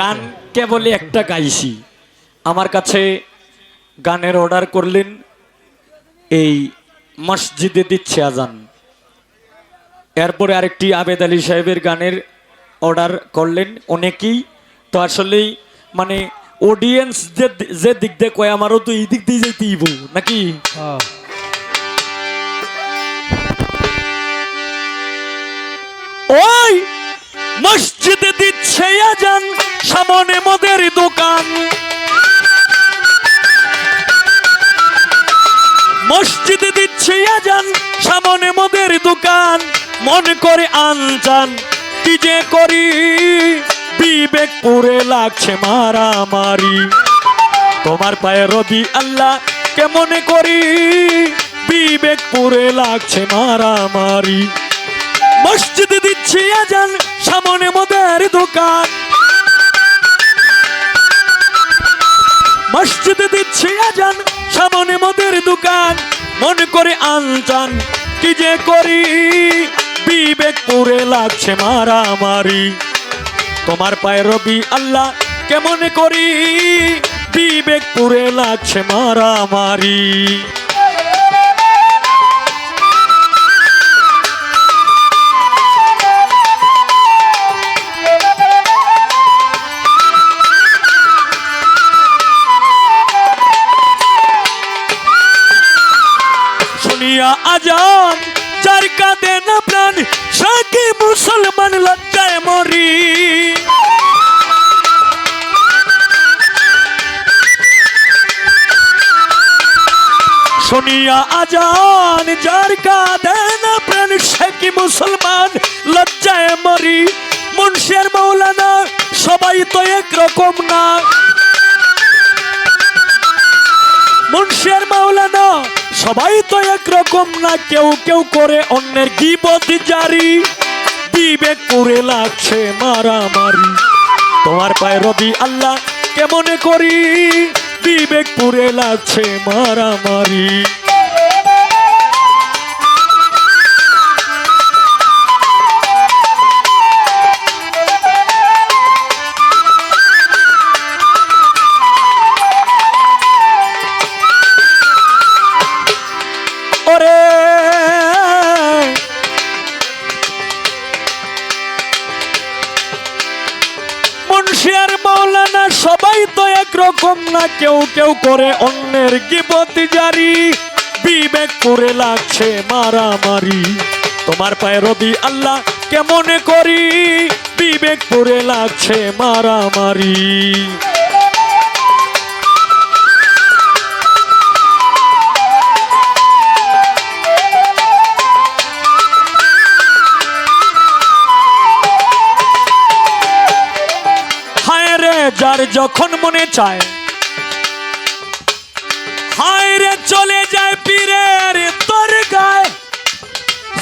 গান কেবলই একটা গাইছি। আমার কাছে গানের অর্ডার করলেন এই মসজিদে দিচ্ছে আজান। এরপরে আরেকটি আবেদ আলী সাহেবের গানের অর্ডার করলেন অনেকেই। তো আসলেই মানে অডিয়েন্স যে যে দিক দিয়ে কয় আমারও তো এই দিক দিয়ে যেতেই নাকি? সামনে মদের দোকান। মসজিদে দিচ্ছে আজান, সামনে মদের দোকান। মন করে আনজান কি যে করি? বিবেক পুরে লাগছে মারামারি। তোমার পায়ে রবি আল্লাহ কেমন করি? বিবেক পুরে লাগছে মারামারি। মসজিদে দিচ্ছি আজান, সামনে মদের দোকান। মসজিদে দিচ্ছি আজান, সামনে মদের দোকান, মন করে আনজান কি যে করি? বিবেক পুরে লাগছে মারামারি। তোমার পায়ে রবি আল্লাহ কেমন করি? বিবেক পুরে লাগছে মারামারি। শুনিয়া আজান, যার কাঁদে না প্রাণ, সে কি মুসলমান লজ্জায় মরি? শুনিয়া আজান, যার কাঁদে না প্রাণ, সে কি মুসলমান সবাই তো একরকম না, কেউ কেউ করে অন্যের গিবত জারি। বিবেক করে লাগছে মারামারি। তোমার পায়ে রবি আল্লাহ কেমনে করি? বিবেক পুরে লাগছে মারামারি। মুন্সিয়ার মৌলানা সবাই তো একরকম না, কেউ কেউ করে অন্যের গিবতি জারি। বিবেক করে লাগছে মারামারি। তোমার পায়ে রবি আল্লাহ কেমন করি? বিবেক করে লাগছে মারামারি। যার যখন মনে চায় হায় রে চলে যায় পীরের তোর গায়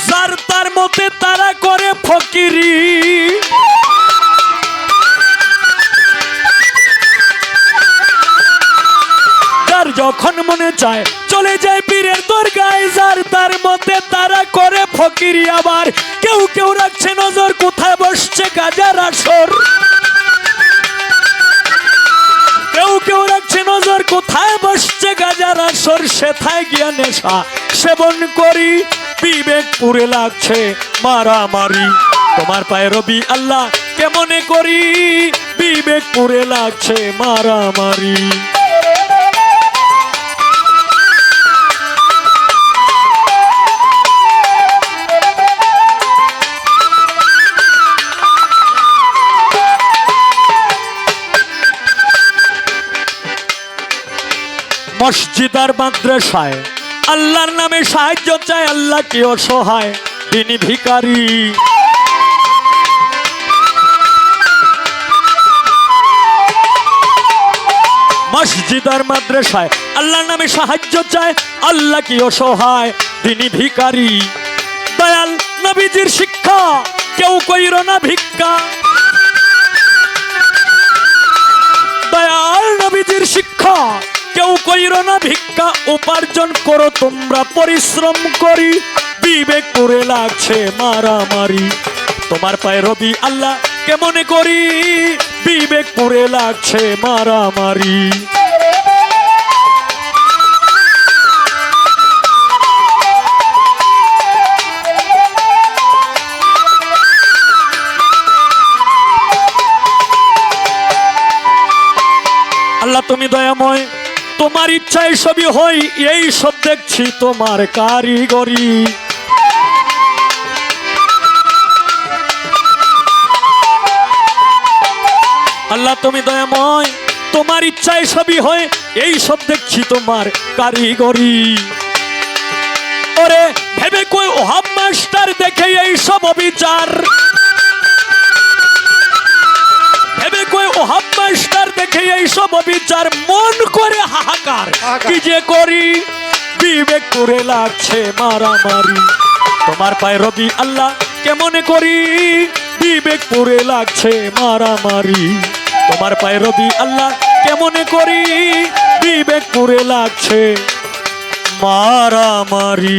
যার তার মতে তারা করে ফকিরি। যার যখন মনে চায় চলে যায় পীরের দরগায়, যার তার মতে তারা করে ফকিরি। আবার কেউ কেউ রাখছে নজর কোথায় গাজার সরষে থাই গিয়া নেশা। সেবন করি, বিবেক পুরে লাগছে মারামারি। তোমার পায়ে রবি আল্লাহ, কেমনে করি? বিবেক পুরে লাগছে মারামারি। মসজিদ আর মাদ্রাসায়। আল্লাহর নামে সাহায্য চায় আল্লাহ কি অসহায় তিনি ভিকারি মসজিদ আর মাদ্রাসায় আল্লাহর নামে সাহায্য চায় আল্লাহ কি অসহায় তিনি ভিকারি দয়াল নবীজির শিক্ষা, কেউ কইর না ভিক্ষা। দয়াল নবীজির শিক্ষা। কেউ কইর না, ভিক্ষা উপার্জন করো, তোমরা পরিশ্রম করি। বিবেক করে লাগছে মারামারি। তোমার পায়ে রবি আল্লাহ কেমনে করি? পুরে লাগছে মারামারি। আল্লাহ তুমি দয়াময়। তোমার ইচ্ছায় সবই হই এই সব দেখছি তোমার কারিগরি। আল্লাহ তুমি দয়াময়, তোমার ইচ্ছায় সবই হয়, এই সব দেখছি তোমার কারিগরি। ওরে, ভেবে কই ওহাব মাস্টার দেখে এই সব অবিচার। কি যে করি? বিবেক করে লাগছে মারামারি। তোমার পায়ে রবি আল্লাহ কেমন করি? বিবেক পুরে লাগছে মারামারি। তোমার পায়ে রবি আল্লাহ কেমন করি? বিবেক পুরে লাগছে মারামারি।